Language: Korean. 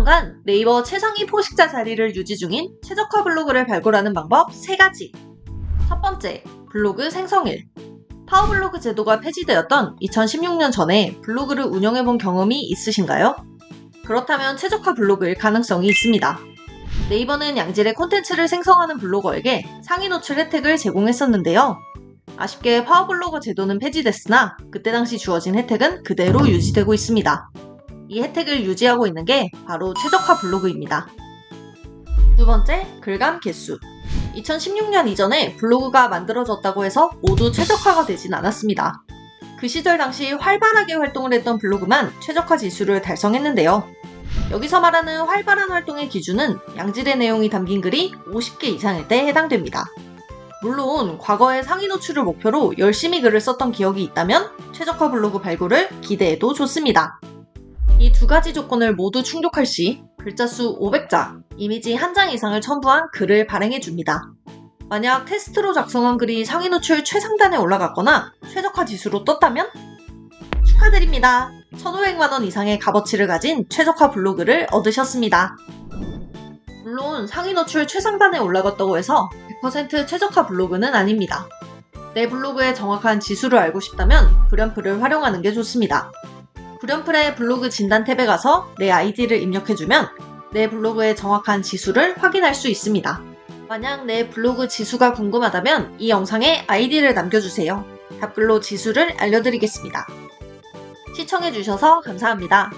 3년간 네이버 최상위 포식자 자리를 유지 중인 최적화 블로그를 발굴하는 방법 3가지. 첫 번째, 블로그 생성일. 파워블로그 제도가 폐지되었던 2016년 전에 블로그를 운영해본 경험이 있으신가요? 그렇다면 최적화 블로그일 가능성이 있습니다. 네이버는 양질의 콘텐츠를 생성하는 블로거에게 상위 노출 혜택을 제공했었는데요. 아쉽게 파워블로거 제도는 폐지됐으나 그때 당시 주어진 혜택은 그대로 유지되고 있습니다. 이 혜택을 유지하고 있는 게 바로 최적화 블로그입니다. 두 번째, 글감 개수. 2016년 이전에 블로그가 만들어졌다고 해서 모두 최적화가 되진 않았습니다. 그 시절 당시 활발하게 활동을 했던 블로그만 최적화 지수를 달성했는데요. 여기서 말하는 활발한 활동의 기준은 양질의 내용이 담긴 글이 50개 이상일 때 해당됩니다. 물론 과거에 상위 노출을 목표로 열심히 글을 썼던 기억이 있다면 최적화 블로그 발굴을 기대해도 좋습니다. 이 두 가지 조건을 모두 충족할 시 글자 수 500자, 이미지 한 장 이상을 첨부한 글을 발행해 줍니다. 만약 테스트로 작성한 글이 상위 노출 최상단에 올라갔거나 최적화 지수로 떴다면 축하드립니다. 1,500만 원 이상의 값어치를 가진 최적화 블로그를 얻으셨습니다. 물론 상위 노출 최상단에 올라갔다고 해서 100% 최적화 블로그는 아닙니다. 내 블로그의 정확한 지수를 알고 싶다면 불연플을 활용하는 게 좋습니다. 불연플의 블로그 진단 탭에 가서 내 아이디를 입력해주면 내 블로그의 정확한 지수를 확인할 수 있습니다. 만약 내 블로그 지수가 궁금하다면 이 영상에 아이디를 남겨주세요. 답글로 지수를 알려드리겠습니다. 시청해주셔서 감사합니다.